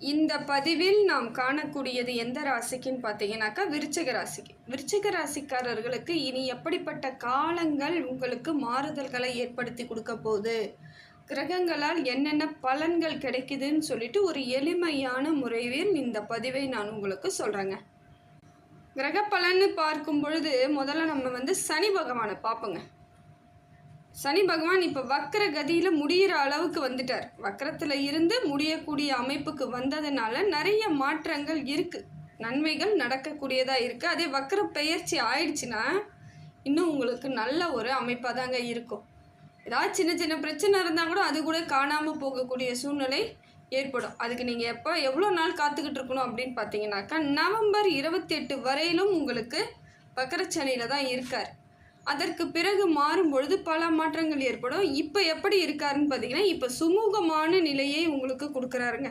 இந்த பதிவில் நாம் காணக்கூடியது எந்த ராசிக்குன்னு பார்த்தீங்கன்னாக்கா விருச்சக ராசிக்கு. விருச்சக ராசிக்காரர்களுக்கு இனி எப்படிப்பட்ட காலங்கள் உங்களுக்கு மாறுதல்களை ஏற்படுத்தி கொடுக்க போகுது? கிரகங்களால் என்னென்ன பலன்கள் கிடைக்குதுன்னு சொல்லிட்டு ஒரு எளிமையான முறையில் இந்த பதிவை நான் உங்களுக்கு சொல்கிறேங்க கிரக பலன்னு பார்க்கும் பொழுது முதல்ல நம்ம வந்து சனி பகவானை பார்ப்போங்க. சனி பகவான் இப்போ வக்கர கதியில் முடிகிற அளவுக்கு வந்துட்டார். வக்கரத்தில் இருந்து முடியக்கூடிய அமைப்புக்கு வந்ததுனால நிறைய மாற்றங்கள் இருக்குது நன்மைகள் நடக்கக்கூடியதாக இருக்குது அதே வக்கர பெயர்ச்சி ஆயிடுச்சுன்னா இன்னும் உங்களுக்கு நல்ல ஒரு அமைப்பாக தாங்க இருக்கும். ஏதாவது சின்ன சின்ன பிரச்சனை இருந்தால் கூட அது கூட காணாமல் போகக்கூடிய சூழ்நிலை ஏற்படும். அதுக்கு நீங்கள் எப்போ எவ்வளோ நாள் காத்துக்கிட்டு இருக்கணும் அப்படின்னு பார்த்தீங்கன்னாக்கா நவம்பர் இருபத்தி எட்டு வரையிலும் உங்களுக்கு வக்கரச்சனியில் தான் இருக்கார். அதற்கு பிறகு மாறும் பொழுது பல மாற்றங்கள் ஏற்படும். இப்போ எப்படி இருக்காருன்னு பார்த்தீங்கன்னா இப்போ சுமூகமான நிலையை உங்களுக்கு கொடுக்குறாருங்க.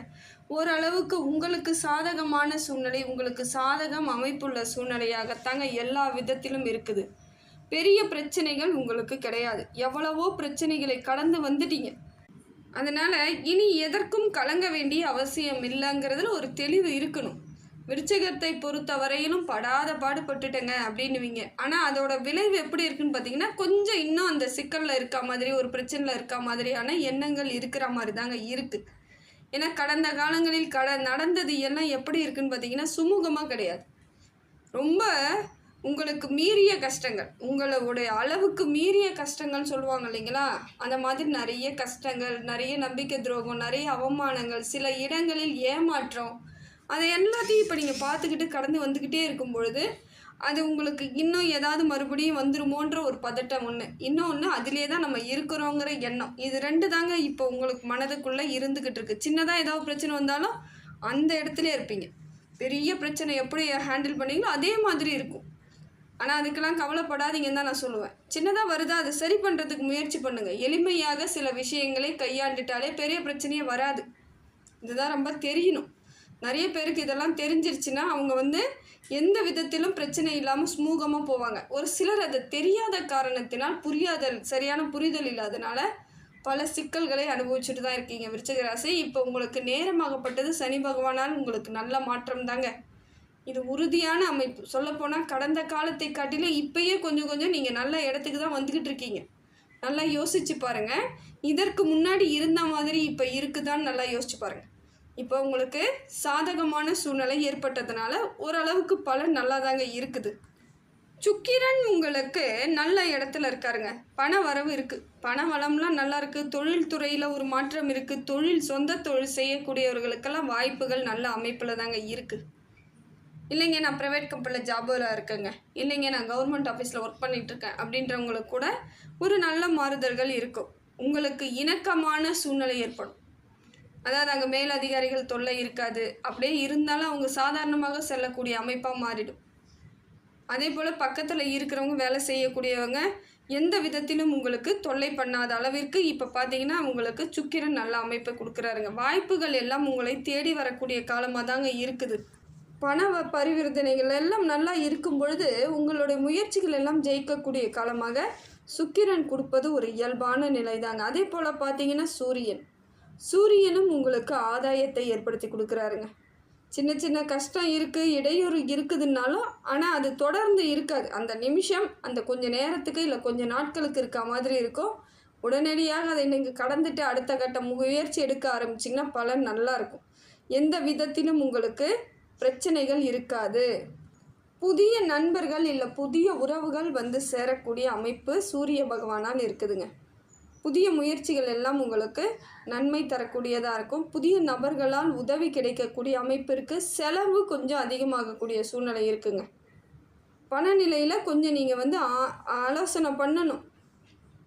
ஓரளவுக்கு உங்களுக்கு சாதகமான சூழ்நிலை உங்களுக்கு சாதகம் அமைப்புள்ள சூழ்நிலையாகத்தாங்க எல்லா விதத்திலும் இருக்குது. பெரிய பிரச்சனைகள் உங்களுக்கு கிடையாது. எவ்வளவோ பிரச்சனைகளை கடந்து வந்துட்டீங்க. அதனால் இனி எதற்கும் கலங்க வேண்டிய அவசியம் இல்லைங்கிறதுல ஒரு தெளிவு இருக்கணும். விருச்சகத்தை பொறுத்த வரையிலும் படாத பாடுபட்டுட்டேங்க அப்படின்னுவீங்க. ஆனால் அதோட விளைவு எப்படி இருக்குன்னு பார்த்தீங்கன்னா கொஞ்சம் இன்னும் அந்த சிக்கலில் இருக்க மாதிரி ஒரு பிரச்சனையில் இருக்க மாதிரியான எண்ணங்கள் இருக்கிற மாதிரி தாங்க இருக்குது ஏன்னா கடந்த காலங்களில் கட நடந்தது எல்லாம் எப்படி இருக்குன்னு பார்த்தீங்கன்னா சுமூகமாக கிடையாது. ரொம்ப உங்களுக்கு மீறிய கஷ்டங்கள் உங்களுடைய அளவுக்கு மீறிய கஷ்டங்கள் சொல்லுவாங்க இல்லைங்களா? அந்த மாதிரி நிறைய கஷ்டங்கள் நிறைய நம்பிக்கை துரோகம் நிறைய அவமானங்கள் சில இடங்களில் ஏமாற்றம் அதை எல்லாத்தையும் இப்போ நீங்கள் பார்த்துக்கிட்டு கடந்து வந்துக்கிட்டே இருக்கும் பொழுது அது உங்களுக்கு இன்னும் ஏதாவது மறுபடியும் வந்துருமோன்ற ஒரு பதட்டம் ஒன்று இன்னொன்று அதிலே தான் நம்ம இருக்கிறோங்கிற எண்ணம். இது ரெண்டு தாங்க இப்போ உங்களுக்கு மனதுக்குள்ளே இருந்துக்கிட்டு இருக்குது சின்னதாக ஏதாவது பிரச்சனை வந்தாலும் அந்த இடத்துல இருப்பீங்க. பெரிய பிரச்சனை எப்படி ஹேண்டில் பண்ணீங்களோ அதே மாதிரி இருக்கும். ஆனால் அதுக்கெல்லாம் கவலைப்படாதீங்கன்னு தான் நான் சொல்லுவேன். சின்னதாக வருதா அதை சரி பண்ணுறதுக்கு முயற்சி பண்ணுங்கள் எளிமையாக சில விஷயங்களை கையாண்டுட்டாலே பெரிய பிரச்சனையே வராது. இதுதான் ரொம்ப தெரியணும் நிறைய பேருக்கு இதெல்லாம் தெரிஞ்சிருச்சுன்னா அவங்க வந்து எந்த விதத்திலும் பிரச்சனை இல்லாமல் ஸ்மூகமாக போவாங்க. ஒரு சிலர் அதை தெரியாத காரணத்தினால் புரியாதல் சரியான புரிதல் இல்லாதனால பல சிக்கல்களை அனுபவிச்சுட்டு தான் இருக்கீங்க. விருச்சிக ராசி இப்போ உங்களுக்கு நேரமாகப்பட்டது சனி பகவானால் உங்களுக்கு நல்ல மாற்றம் தாங்க. இது உறுதியான அமைப்பு. சொல்லப்போனால் கடந்த காலத்தை காட்டிலும் இப்பயே கொஞ்சம் கொஞ்சம் நீங்கள் நல்ல இடத்துக்கு தான் வந்துக்கிட்டு இருக்கீங்க. நல்லா யோசிச்சு பாருங்கள் இதற்கு முன்னாடி இருந்த மாதிரி இப்போ இருக்குதான்னு நல்லா யோசிச்சு பாருங்கள் இப்போ உங்களுக்கு சாதகமான சூழ்நிலை ஏற்பட்டதுனால ஓரளவுக்கு பலன் நல்லா தாங்க இருக்குது. சுக்கிரன் உங்களுக்கு நல்ல இடத்துல இருக்காருங்க. பண வரவு இருக்குது பண வளம்லாம் நல்லா இருக்குது தொழில் துறையில் ஒரு மாற்றம் இருக்குது தொழில் சொந்த தொழில் செய்யக்கூடியவர்களுக்கெல்லாம் வாய்ப்புகள் நல்ல அமைப்பில் தாங்க இருக்குது இல்லைங்க நான் ப்ரைவேட் கம்பெனியில் ஜாபில் இருக்கேங்க. இல்லைங்க நான் கவர்மெண்ட் ஆஃபீஸில் ஒர்க் பண்ணிகிட்ருக்கேன் அப்படின்றவங்களுக்கு கூட ஒரு நல்ல மாறுதல்கள் இருக்கும். உங்களுக்கு இணக்கமான சூழ்நிலை ஏற்படும். அதாவது அங்கே மேலதிகாரிகள் தொல்லை இருக்காது. அப்படியே இருந்தாலும் அவங்க சாதாரணமாக செல்லக்கூடிய அமைப்பாக மாறிடும். அதே போல் பக்கத்தில் இருக்கிறவங்க வேலை செய்யக்கூடியவங்க எந்த விதத்திலும் உங்களுக்கு தொல்லை பண்ணாத அளவிற்கு இப்போ பார்த்தீங்கன்னா உங்களுக்கு சுக்கிரன் நல்ல அமைப்பை கொடுக்குறாருங்க. வாய்ப்புகள் எல்லாம் உங்களை தேடி வரக்கூடிய காலமாக தாங்க இருக்குது. பண பரிவர்த்தனைகள் எல்லாம் நல்லா இருக்கும் பொழுது உங்களுடைய முயற்சிகள் எல்லாம் ஜெயிக்கக்கூடிய காலமாக சுக்கிரன் கொடுப்பது ஒரு இயல்பான நிலை தாங்க அதே போல் பார்த்தீங்கன்னா சூரியன். சூரியனும் உங்களுக்கு ஆதாயத்தை ஏற்படுத்தி கொடுக்குறாருங்க. சின்ன சின்ன கஷ்டம் இருக்குது இடையூறு இருக்குதுன்னாலும் ஆனால் அது தொடர்ந்து இருக்காது. அந்த நிமிஷம் அந்த கொஞ்சம் நேரத்துக்கு இல்லை கொஞ்சம் நாட்களுக்கு இருக்க மாதிரி இருக்கும். உடனடியாக அதை நீங்கள் கடந்துட்டு அடுத்த கட்ட முயற்சி எடுக்க ஆரம்பிச்சிங்கன்னா பலன் நல்லா இருக்கும். எந்த விதத்திலும் உங்களுக்கு பிரச்சனைகள் இருக்காது. புதிய நண்பர்கள் இல்லை புதிய உறவுகள் வந்து சேரக்கூடிய அமைப்பு சூரிய பகவானால் இருக்குதுங்க. புதிய முயற்சிகள் எல்லாம் உங்களுக்கு நன்மை தரக்கூடியதாக இருக்கும். புதிய நபர்களால் உதவி கிடைக்கக்கூடிய அமைப்பிற்கு செலவு கொஞ்சம் அதிகமாகக்கூடிய சூழ்நிலை இருக்குங்க. பணநிலையில் கொஞ்சம் நீங்கள் வந்து ஆ- ஆலோசனை பண்ணணும்.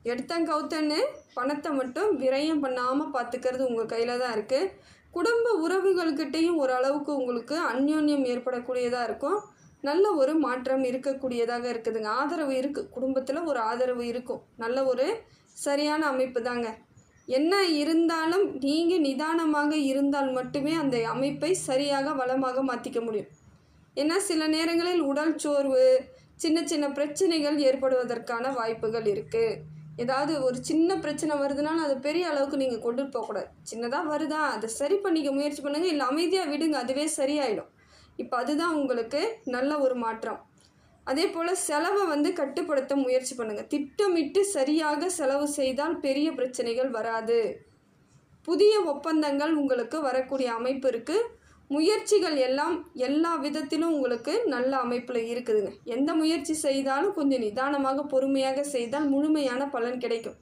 எடுத்தங்கவுத்தன்னு பணத்தை மட்டும் விரயம் பண்ணாமல் பார்த்துக்கிறது உங்கள் கையில் தான் இருக்குது குடும்ப உறவுகள்கிட்டையும் ஓரளவுக்கு உங்களுக்கு அந்யோன்யம் ஏற்படக்கூடியதாக இருக்கும். நல்ல ஒரு மாற்றம் இருக்கக்கூடியதாக இருக்குதுங்க. ஆதரவு இருக்குது குடும்பத்தில் ஒரு ஆதரவு இருக்கும். நல்ல ஒரு சரியான அமைப்பு தாங்க என்ன இருந்தாலும் நீங்கள் நிதானமாக இருந்தால் மட்டுமே அந்த அமைப்பை சரியாக வளமாக மாற்றிக்க முடியும். ஏன்னா சில நேரங்களில் உடல் சோர்வு சின்ன சின்ன பிரச்சனைகள் ஏற்படுவதற்கான வாய்ப்புகள் இருக்குது ஏதாவது ஒரு சின்ன பிரச்சனை வருதுனாலும் அது பெரிய அளவுக்கு நீங்கள் கொண்டுட்டு போகக்கூடாது. சின்னதாக வருதா அதை சரி பண்ணிக்க முயற்சி பண்ணுங்கள் இல்லை அமைதியாக விடுங்க அதுவே சரியாயிடும். இப்போ அதுதான் உங்களுக்கு நல்ல ஒரு மாற்றம். அதே போல் செலவை வந்து கட்டுப்படுத்த முயற்சி பண்ணுங்கள் திட்டமிட்டு சரியாக செலவு செய்தால் பெரிய பிரச்சனைகள் வராது. புதிய ஒப்பந்தங்கள் உங்களுக்கு வரக்கூடிய அமைப்பு இருக்குது முயற்சிகள் எல்லாம் எல்லா விதத்திலும் உங்களுக்கு நல்ல அமைப்பில் இருக்குதுங்க. எந்த முயற்சி செய்தாலும் கொஞ்சம் நிதானமாக பொறுமையாக செய்தால் முழுமையான பலன் கிடைக்கும்.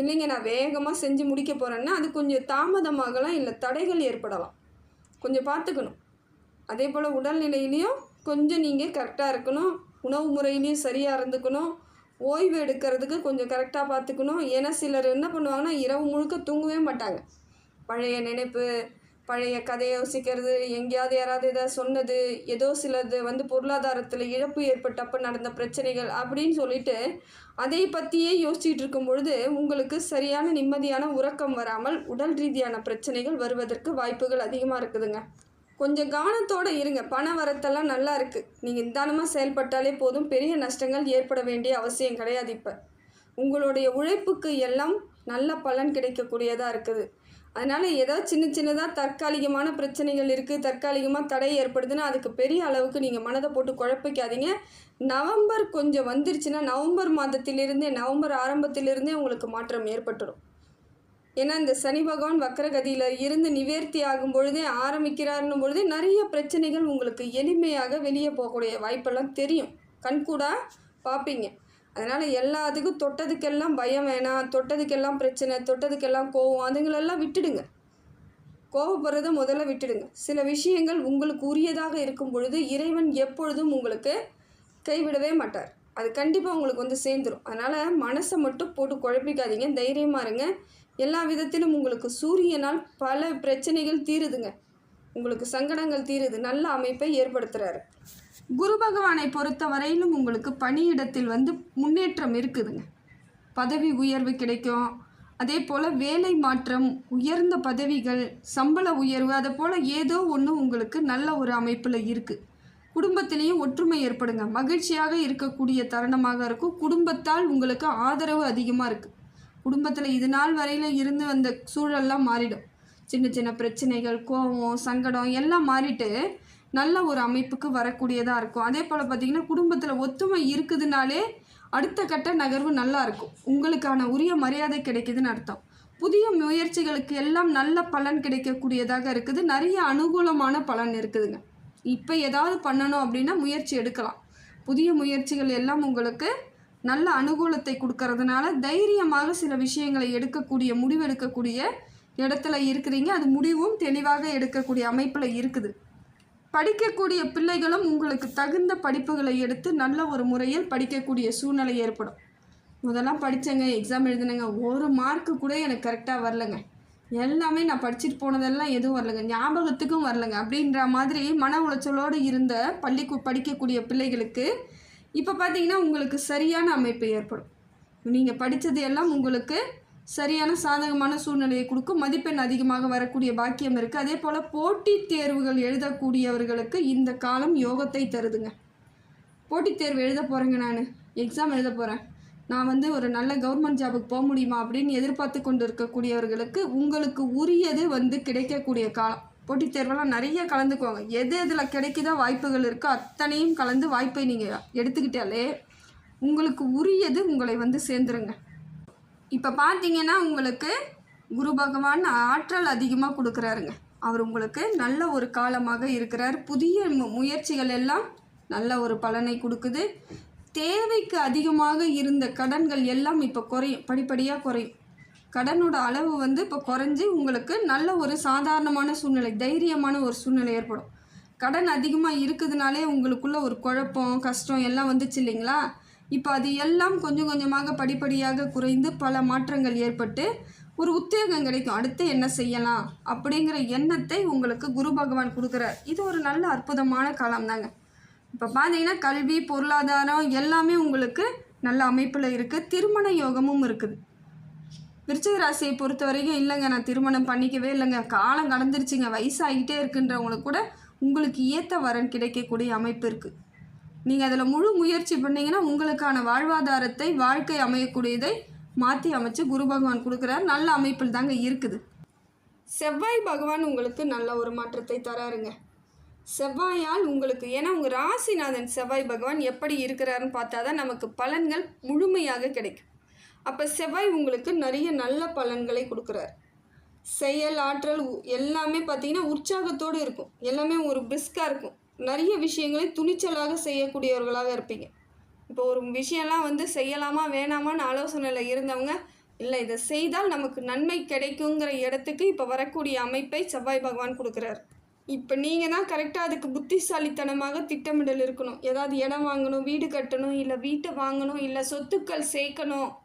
இல்லைங்க நான் வேகமாக செஞ்சு முடிக்க போகிறேன்னா அது கொஞ்சம் தாமதமாகலாம் இல்லை தடைகள் ஏற்படலாம். கொஞ்சம் பார்த்துக்கணும். அதே போல் உடல்நிலையிலையும் கொஞ்சம் நீங்கள் கரெக்டாக இருக்கணும். உணவு முறையிலையும் சரியாக இருந்துக்கணும். ஓய்வு எடுக்கிறதுக்கு கொஞ்சம் கரெக்டாக பார்த்துக்கணும் ஏன்னா சிலர் என்ன பண்ணுவாங்கன்னா இரவு முழுக்க தூங்கவே மாட்டாங்க. பழைய நினைப்பு பழைய கதையை யோசிக்கிறது எங்கேயாவது யாராவது எதாவது சொன்னது ஏதோ சிலது வந்து பொருளாதாரத்தில் இழப்பு ஏற்பட்டப்போ நடந்த பிரச்சனைகள் அப்படின்னு சொல்லிட்டு அதை பற்றியே யோசிச்சுட்டு இருக்கும் பொழுது உங்களுக்கு சரியான நிம்மதியான உறக்கம் வராமல் உடல் ரீதியான பிரச்சனைகள் வருவதற்கு வாய்ப்புகள் அதிகமாக இருக்குதுங்க. கொஞ்சம் கவனத்தோடு இருங்க. பண வரத்தெல்லாம் நல்லா இருக்குது நீங்கள் நிதானமாக செயல்பட்டாலே போதும். பெரிய நஷ்டங்கள் ஏற்பட வேண்டிய அவசியம் கிடையாது இப்போ. உங்களுடைய உழைப்புக்கு எல்லாம் நல்ல பலன் கிடைக்கக்கூடியதாக இருக்குது. அதனால் ஏதோ சின்ன சின்னதாக தற்காலிகமான பிரச்சனைகள் இருக்குது தற்காலிகமாக தடை ஏற்படுதுன்னா அதுக்கு பெரிய அளவுக்கு நீங்கள் மனதை போட்டு குழப்பிக்காதீங்க. நவம்பர் கொஞ்சம் வந்துருச்சுன்னா நவம்பர் மாதத்திலிருந்தே நவம்பர் ஆரம்பத்திலிருந்தே உங்களுக்கு மாற்றம் ஏற்பட்டுடும் ஏன்னா இந்த சனி பகவான் வக்கரகதியில் இருந்து நிவேர்த்தி ஆகும் பொழுதே ஆரம்பிக்கிறாருன்னும் பொழுதே நிறைய பிரச்சனைகள் உங்களுக்கு எளிமையாக வெளியே போகக்கூடிய வாய்ப்பெல்லாம் தெரியும். கண்கூடாக பார்ப்பீங்க அதனால் எல்லாத்துக்கும் தொட்டதுக்கெல்லாம் பயம் வேணாம் தொட்டதுக்கெல்லாம் பிரச்சனை தொட்டதுக்கெல்லாம் கோவம் அதுங்களெல்லாம் விட்டுடுங்க. கோவப்படுறத முதல்ல விட்டுடுங்க. சில விஷயங்கள் உங்களுக்கு உரியதாக இருக்கும் பொழுது இறைவன் எப்பொழுதும் உங்களுக்கு கைவிடவே மாட்டார். அது கண்டிப்பாக உங்களுக்கு வந்து சேர்ந்துடும் அதனால் மனசை மட்டும் போட்டு குழப்பிக்காதீங்க. தைரியமாக இருங்க. எல்லா விதத்திலும் உங்களுக்கு சூரியனால் பல பிரச்சனைகள் தீருதுங்க. உங்களுக்கு சங்கடங்கள் தீருது. நல்ல அமைப்பை ஏற்படுத்துகிறாரு குரு பகவானை பொறுத்த வரையிலும் உங்களுக்கு பணியிடத்தில் வந்து முன்னேற்றம் இருக்குதுங்க. பதவி உயர்வு கிடைக்கும். அதே போல் வேலை மாற்றம் உயர்ந்த பதவிகள் சம்பள உயர்வு அதை போல் ஏதோ ஒன்று உங்களுக்கு நல்ல ஒரு அமைப்பில் இருக்குது குடும்பத்திலையும் ஒற்றுமை ஏற்படுங்க. மகிழ்ச்சியாக இருக்கக்கூடிய தருணமாக இருக்கும். குடும்பத்தால் உங்களுக்கு ஆதரவு அதிகமாக இருக்குது குடும்பத்தில் இது நாள் வரையில் இருந்து வந்த சூழல்லாம் மாறிடும். சின்ன சின்ன பிரச்சனைகள் கோபம் சங்கடம் எல்லாம் மாறிட்டு நல்ல ஒரு அமைப்புக்கு வரக்கூடியதாக இருக்கும். அதே போல் பார்த்திங்கன்னா குடும்பத்தில் ஒத்துமை இருக்குதுனாலே அடுத்த கட்ட நகர்வு நல்லா இருக்கும். உங்களுக்கான உரிய மரியாதை கிடைக்குதுன்னு அர்த்தம். புதிய முயற்சிகளுக்கு எல்லாம் நல்ல பலன் கிடைக்கக்கூடியதாக இருக்குது. நிறைய அனுகூலமான பலன் இருக்குதுங்க. இப்போ ஏதாவது பண்ணணும் அப்படின்னா முயற்சி எடுக்கலாம். புதிய முயற்சிகள் எல்லாம் உங்களுக்கு நல்ல அனுகூலத்தை கொடுக்கறதுனால தைரியமாக சில விஷயங்களை எடுக்கக்கூடிய முடிவெடுக்கக்கூடிய இடத்துல இருக்கிறீங்க. அது முடிவும் தெளிவாக எடுக்கக்கூடிய அமைப்பில் இருக்குது. படிக்கக்கூடிய பிள்ளைகளும் உங்களுக்கு தகுந்த படிப்புகளை எடுத்து நல்ல ஒரு முறையில் படிக்கக்கூடிய சூழ்நிலை ஏற்படும். முதல்லாம் படித்தேங்க எக்ஸாம் எழுதினேங்க. ஒரு மார்க்கு கூட எனக்கு கரெக்டாக வரலங்க. எல்லாமே நான் படிச்சுட்டு போனதெல்லாம் எதுவும் வரலங்க. ஞாபகத்துக்கும் வரலங்க. அப்படின்ற மாதிரி மன உளைச்சலோடு இருந்த பள்ளிக்கு படிக்கக்கூடிய பிள்ளைகளுக்கு இப்போ பார்த்தீங்கன்னா உங்களுக்கு சரியான அமைப்பு ஏற்படும். நீங்கள் படித்தது எல்லாம் உங்களுக்கு சரியான சாதகமான சூழ்நிலையை கொடுக்கும். மதிப்பெண் அதிகமாக வரக்கூடிய பாக்கியம் இருக்குது அதே போல் போட்டித் தேர்வுகள் எழுதக்கூடியவர்களுக்கு இந்த காலம் யோகத்தை தருதுங்க. போட்டித் தேர்வு எழுத போகிறேங்க நான். எக்ஸாம் எழுத போகிறேன் நான் வந்து ஒரு நல்ல கவர்மெண்ட் ஜாபுக்கு போக முடியுமா அப்படின்னு எதிர்பார்த்து கொண்டு இருக்கக்கூடியவர்களுக்கு உங்களுக்கு உரியது வந்து கிடைக்கக்கூடிய காலம். போட்டித் தேர்வெல்லாம் நிறைய கலந்துக்குவாங்க. எது எதில் கிடைக்குதோ வாய்ப்புகள் இருக்கோ அத்தனையும் கலந்து வாய்ப்பை நீங்கள் எடுத்துக்கிட்டாலே உங்களுக்கு உரியது உங்களை வந்து சேர்ந்துருங்க. இப்போ பார்த்தீங்கன்னா உங்களுக்கு குரு பகவான் ஆற்றல் அதிகமாக கொடுக்குறாருங்க. அவர் உங்களுக்கு நல்ல ஒரு காலமாக இருக்கிறார். புதிய முயற்சிகள் எல்லாம் நல்ல ஒரு பலனை கொடுக்குது. தேவைக்கு அதிகமாக இருந்த கடன்கள் எல்லாம் இப்போ குறையும். படிப்படியாக குறையும். கடனோட அளவு வந்து இப்போ குறைஞ்சி உங்களுக்கு நல்ல ஒரு சாதாரணமான சூழ்நிலை தைரியமான ஒரு சூழ்நிலை ஏற்படும். கடன் அதிகமாக இருக்குதுனாலே உங்களுக்குள்ள ஒரு குழப்பம் கஷ்டம் எல்லாம் வந்துச்சு இல்லைங்களா? இப்போ அது எல்லாம் கொஞ்சம் கொஞ்சமாக படிப்படியாக குறைந்து பல மாற்றங்கள் ஏற்பட்டு ஒரு உத்தேகம் கிடைக்கும். அடுத்து என்ன செய்யலாம்? அப்படிங்கிற எண்ணத்தை உங்களுக்கு குரு பகவான் கொடுக்குறார். இது ஒரு நல்ல அற்புதமான காலம் தாங்க. இப்போ பார்த்தீங்கன்னா கல்வி பொருளாதாரம் எல்லாமே உங்களுக்கு நல்ல அமைப்பில் இருக்குது திருமண யோகமும் இருக்குது. விருச்சிக ராசியை பொறுத்த வரைக்கும் இல்லைங்க நான் திருமணம் பண்ணிக்கவே இல்லைங்க. காலம் கடந்துருச்சுங்க. வயசாகிட்டே இருக்குன்றவங்களுக்கு கூட உங்களுக்கு ஏற்ற வரன் கிடைக்கக்கூடிய அமைப்பு இருக்குது நீங்கள் அதில் முழு முயற்சி பண்ணிங்கன்னா உங்களுக்கான வாழ்வாதாரத்தை வாழ்க்கை அமையக்கூடியதை மாற்றி அமைச்சு குரு பகவான் கொடுக்குறார். நல்ல அமைப்பில் தாங்க இருக்குது. செவ்வாய் பகவான் உங்களுக்கு நல்ல ஒரு மாற்றத்தை தராருங்க. செவ்வாயால் உங்களுக்கு ஏன்னா உங்கள் ராசிநாதன் செவ்வாய் பகவான் எப்படி இருக்கிறாருன்னு பார்த்தா தான் நமக்கு பலன்கள் முழுமையாக கிடைக்கும். அப்போ செவ்வாய் உங்களுக்கு நிறைய நல்ல பலன்களை கொடுக்குறார். செயல் ஆற்றல் உ- எல்லாமே பார்த்தீங்கன்னா உற்சாகத்தோடு இருக்கும். எல்லாமே ஒரு பிரிஸ்காக இருக்கும். நிறைய விஷயங்களை துணிச்சலாக செய்யக்கூடியவர்களாக இருப்பீங்க. இப்போ ஒரு விஷயம்லாம் வந்து செய்யலாமா வேணாமான்னு ஆலோசனையில் இருந்தவங்க இல்லை இதை செய்தால் நமக்கு நன்மை கிடைக்குங்கிற இடத்துக்கு இப்போ வரக்கூடிய அமைப்பை செவ்வாய் பகவான் கொடுக்குறாரு. இப்போ நீங்கள் தான் கரெக்டாக அதுக்கு புத்திசாலித்தனமாக திட்டமிடல் இருக்கணும். ஏதாவது இடம் வாங்கணும் வீடு கட்டணும் இல்லை வீட்டை வாங்கணும் இல்லை சொத்துக்கள் சேர்க்கணும்.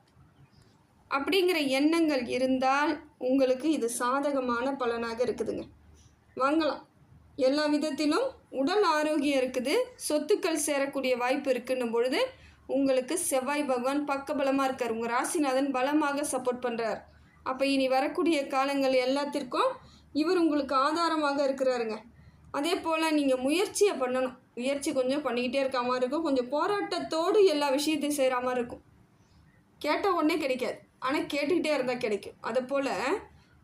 அப்படிங்கிற எண்ணங்கள் இருந்தால் உங்களுக்கு இது சாதகமான பலனாக இருக்குதுங்க. வாங்கலாம். எல்லா விதத்திலும் உடல் ஆரோக்கியம் இருக்குது. சொத்துக்கள் சேரக்கூடிய வாய்ப்பு இருக்குன்னும் பொழுது உங்களுக்கு செவ்வாய் பகவான் பக்கபலமாக இருக்கார். உங்கள் ராசிநாதன் பலமாக சப்போர்ட் பண்ணுறார் அப்போ இனி வரக்கூடிய காலங்கள் எல்லாத்திற்கும் இவர் உங்களுக்கு ஆதாரமாக இருக்கிறாருங்க. அதே போல் நீங்கள் முயற்சியை பண்ணணும். முயற்சி கொஞ்சம் பண்ணிக்கிட்டே இருக்க மாதிரி இருக்கும். கொஞ்சம் போராட்டத்தோடு எல்லா விஷயத்தையும் செய்கிற மாதிரி இருக்கும். கேட்ட உடனே கிடைக்காது. ஆனால் கேட்டுக்கிட்டே இருந்தால் கிடைக்கும். அதை போல்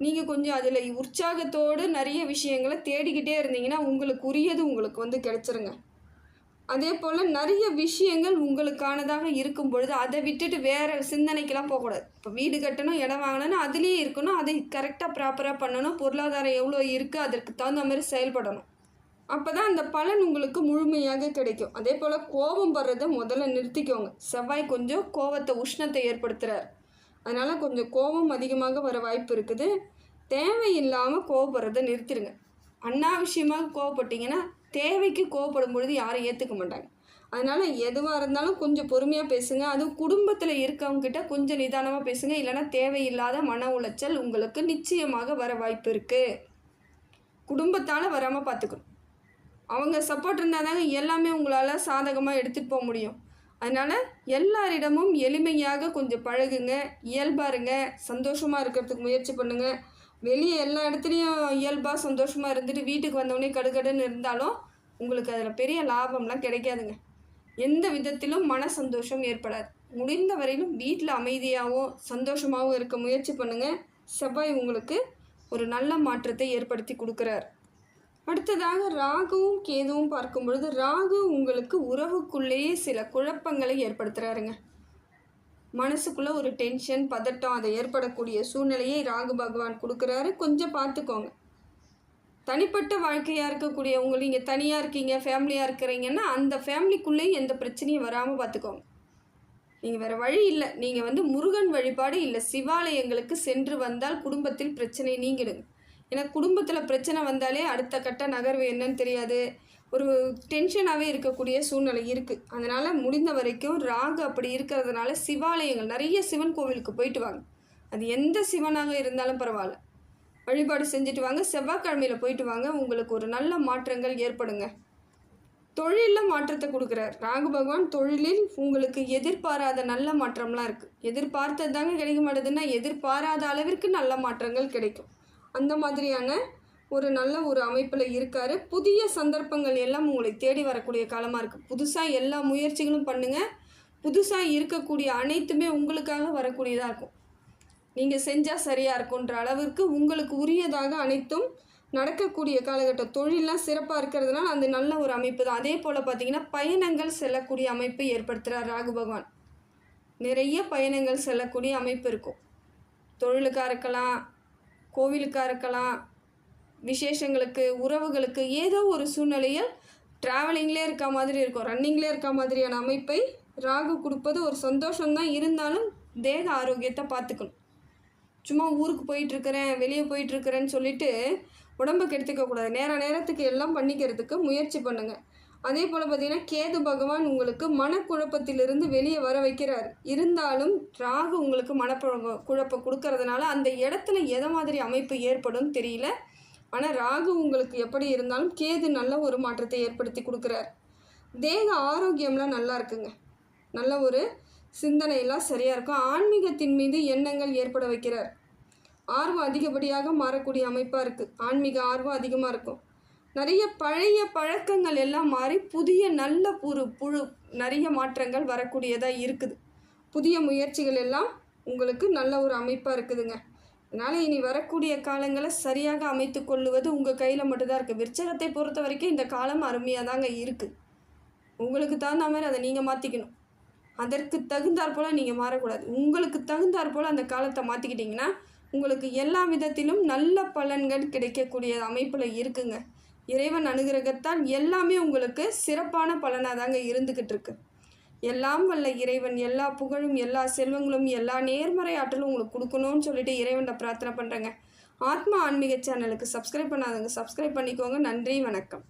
நீங்கள் கொஞ்சம் அதில் உற்சாகத்தோடு நிறைய விஷயங்களை தேடிக்கிட்டே இருந்தீங்கன்னா உங்களுக்கு உரியது உங்களுக்கு வந்து கிடைச்சிருங்க. அதே போல் நிறைய விஷயங்கள் உங்களுக்கானதாக இருக்கும் பொழுது அதை விட்டுட்டு வேறு சிந்தனைக்கெல்லாம் போகக்கூடாது. இப்போ வீடு கட்டணும் இடம் வாங்கணும்னு அதுலேயே இருக்கணும் அதை கரெக்டாக ப்ராப்பராக பண்ணணும் பொருளாதாரம் எவ்வளோ இருக்குது அதற்கு தகுந்த மாதிரி செயல்படணும். அப்போ தான் அந்த பலன் உங்களுக்கு முழுமையாக கிடைக்கும். அதே போல் கோபம் வர்றதை முதல்ல நிறுத்திக்கோங்க. செவ்வாய் கொஞ்சம் கோபத்தை உஷ்ணத்தை ஏற்படுத்துகிறார் அதனால் கொஞ்சம் கோபம் அதிகமாக வர வாய்ப்பு இருக்குது. தேவையில்லாமல் கோவப்படுறதை நிறுத்திடுங்க அனாவசியமாக கோவப்பட்டீங்கன்னா தேவைக்கு கோவப்படும் பொழுது யாரும் ஏற்றுக்க மாட்டாங்க. அதனால் எதுவாக இருந்தாலும் கொஞ்சம் பொறுமையாக பேசுங்க. அதுவும் குடும்பத்தில் இருக்கவங்ககிட்ட கொஞ்சம் நிதானமாக பேசுங்க. இல்லைன்னா தேவையில்லாத மன உளைச்சல் உங்களுக்கு நிச்சயமாக வர வாய்ப்பு இருக்குது குடும்பத்தால் வராமல் பார்த்துக்கணும் அவங்க சப்போர்ட் இருந்தால் தாங்க எல்லாமே உங்களால் சாதகமாக எடுத்துகிட்டு போக முடியும். அதனால் எல்லாரிடமும் எளிமையாக கொஞ்சம் பழகுங்க இயல்பாக இருங்க சந்தோஷமாக இருக்கிறதுக்கு முயற்சி பண்ணுங்கள் வெளியே எல்லா இடத்துலையும் இயல்பாக சந்தோஷமாக இருந்துட்டு வீட்டுக்கு வந்தோடனே கடுகடுன்னு இருந்தாலும் உங்களுக்கு அதில் பெரிய லாபம்லாம் கிடைக்காதுங்க. எந்த விதத்திலும் மன சந்தோஷம் ஏற்படாது. முடிந்த வரையிலும் வீட்டில் அமைதியாகவும் சந்தோஷமாகவும் இருக்க முயற்சி பண்ணுங்கள் செவ்வாய் உங்களுக்கு ஒரு நல்ல மாற்றத்தை ஏற்படுத்தி கொடுக்குறார். அடுத்ததாக ராகுவும் கேதுவும் பார்க்கும் பொழுது ராகு உங்களுக்கு உறவுக்குள்ளேயே சில குழப்பங்களை ஏற்படுத்துகிறாருங்க மனசுக்குள்ளே ஒரு டென்ஷன் பதட்டம் அதை ஏற்படக்கூடிய சூழ்நிலையை ராகு பகவான் கொடுக்குறாரு. கொஞ்சம் பார்த்துக்கோங்க. தனிப்பட்ட வாழ்க்கையாக இருக்கக்கூடிய உங்களுக்கு நீங்கள் தனியாக இருக்கீங்க ஃபேமிலியாக இருக்கிறீங்கன்னா அந்த ஃபேமிலிக்குள்ளேயும் எந்த பிரச்சனையும் வராமல் பார்த்துக்கோங்க. நீங்கள் வேறு வழி இல்லை. நீங்கள் வந்து முருகன் வழிபாடு இல்லை சிவாலயங்களுக்கு சென்று வந்தால் குடும்பத்தில் பிரச்சனை நீங்கிடுங்க. ஏன்னா குடும்பத்தில் பிரச்சனை வந்தாலே அடுத்த கட்ட நகர்வு என்னன்னு தெரியாது. ஒரு டென்ஷனாகவே இருக்கக்கூடிய சூழ்நிலை இருக்குது அதனால் முடிந்த வரைக்கும் ராகு அப்படி இருக்கிறதுனால சிவாலயங்கள் நிறைய சிவன் கோவிலுக்கு போயிட்டு வாங்க. அது எந்த சிவனாக இருந்தாலும் பரவாயில்ல. வழிபாடு செஞ்சுட்டு வாங்க. செவ்வாய்க்கிழமையில் போயிட்டு வாங்க. உங்களுக்கு ஒரு நல்ல மாற்றங்கள் ஏற்படுங்க. தொழிலில் மாற்றத்தை கொடுக்குறார். ராகு பகவான் தொழிலில் உங்களுக்கு எதிர்பாராத நல்ல மாற்றம்லாம் இருக்குது எதிர்பார்த்தது தாங்க கிடைக்க மாட்டேதுன்னா எதிர்பாராத அளவிற்கு நல்ல மாற்றங்கள் கிடைக்கும். அந்த மாதிரியான ஒரு நல்ல ஒரு அமைப்பில் இருக்கார். புதிய சந்தர்ப்பங்கள் எல்லாம் உங்களை தேடி வரக்கூடிய காலமாக இருக்குது புதுசாக எல்லா முயற்சிகளும் பண்ணுங்கள் புதுசாக இருக்கக்கூடிய அனைத்துமே உங்களுக்காக வரக்கூடியதாக இருக்கும். நீங்கள் செஞ்சால் சரியாக இருக்குன்ற அளவிற்கு உங்களுக்கு உரியதாக அனைத்தும் நடக்கக்கூடிய காலகட்டம். தொழிலெலாம் சிறப்பாக இருக்கிறதுனால அது நல்ல ஒரு அமைப்பு தான் அதே போல் பார்த்தீங்கன்னா பயணங்கள் செல்லக்கூடிய அமைப்பை ஏற்படுத்துகிறார் ராகு பகவான். நிறைய பயணங்கள் செல்லக்கூடிய அமைப்பு இருக்கும். தொழிலுக்காக இருக்கலாம் கோவிலுக்காக இருக்கலாம் விசேஷங்களுக்கு உறவுகளுக்கு ஏதோ ஒரு சூழ்நிலையில் ட்ராவலிங்லேயே இருக்க மாதிரி இருக்கும். ரன்னிங்லேயே இருக்க மாதிரியான அமைப்பை ராகு கொடுப்பது ஒரு சந்தோஷம்தான். இருந்தாலும் தேக ஆரோக்கியத்தை பார்த்துக்கணும். சும்மா ஊருக்கு போயிட்டுருக்கிறேன் வெளியே போயிட்டுருக்கிறேன்னு சொல்லிட்டு உடம்புக்கு கெடுத்துக்கக்கூடாது. நேர நேரத்துக்கு எல்லாம் பண்ணிக்கிறதுக்கு முயற்சி பண்ணுங்கள் அதே போல் பார்த்தீங்கன்னா கேது பகவான் உங்களுக்கு மனக்குழப்பத்திலிருந்து வெளியே வர வைக்கிறார். இருந்தாலும் ராகு உங்களுக்கு மனப்பழ குழப்பம் கொடுக்கறதுனால அந்த இடத்துல எதை மாதிரி அமைப்பு ஏற்படும் தெரியல. ஆனால் ராகு உங்களுக்கு எப்படி இருந்தாலும் கேது நல்ல ஒரு மாற்றத்தை ஏற்படுத்தி கொடுக்குறார். தேக ஆரோக்கியம்லாம் நல்லா இருக்குங்க. நல்ல ஒரு சிந்தனையெல்லாம் சரியாக இருக்கும். ஆன்மீகத்தின் மீது எண்ணங்கள் ஏற்பட வைக்கிறார். ஆர்வம் அதிகப்படியாக மாறக்கூடிய அமைப்பாக இருக்குது ஆன்மீக ஆர்வம் அதிகமாக இருக்கும். நிறைய பழைய பழக்கங்கள் எல்லாம் மாறி புதிய நல்ல புரு புழு நிறைய மாற்றங்கள் வரக்கூடியதாக இருக்குது. புதிய முயற்சிகள் எல்லாம் உங்களுக்கு நல்ல ஒரு அமைப்பாக இருக்குதுங்க. அதனால் இனி வரக்கூடிய காலங்களை சரியாக அமைத்து கொள்ளுவது உங்கள் கையில் மட்டும்தான் இருக்குது விற்சகத்தை பொறுத்த வரைக்கும் இந்த காலம் அருமையாக தாங்க இருக்குது உங்களுக்கு தகுந்த மாதிரி அதை நீங்கள் மாற்றிக்கணும் அதற்கு தகுந்தாற் போல் நீங்கள் மாறக்கூடாது. உங்களுக்கு தகுந்தாற் போல் அந்த காலத்தை மாற்றிக்கிட்டிங்கன்னா உங்களுக்கு எல்லா விதத்திலும் நல்ல பலன்கள் கிடைக்கக்கூடிய அமைப்பில் இருக்குங்க. இறைவன் அனுகிரகத்தால் எல்லாமே உங்களுக்கு சிறப்பான பலனாக தாங்க இருந்துக்கிட்டு இருக்கு எல்லாம் வல்ல இறைவன் எல்லா புகழும் எல்லா செல்வங்களும் எல்லா நேர்மறை ஆற்றலும் உங்களுக்கு கொடுக்கணும்னு சொல்லிட்டு இறைவனை பிரார்த்தனை பண்ணுறேங்க ஆத்மா ஆன்மீக சேனலுக்கு சப்ஸ்கிரைப் பண்ணாதவங்க சப்ஸ்கிரைப் பண்ணிக்கோங்க. நன்றி வணக்கம்.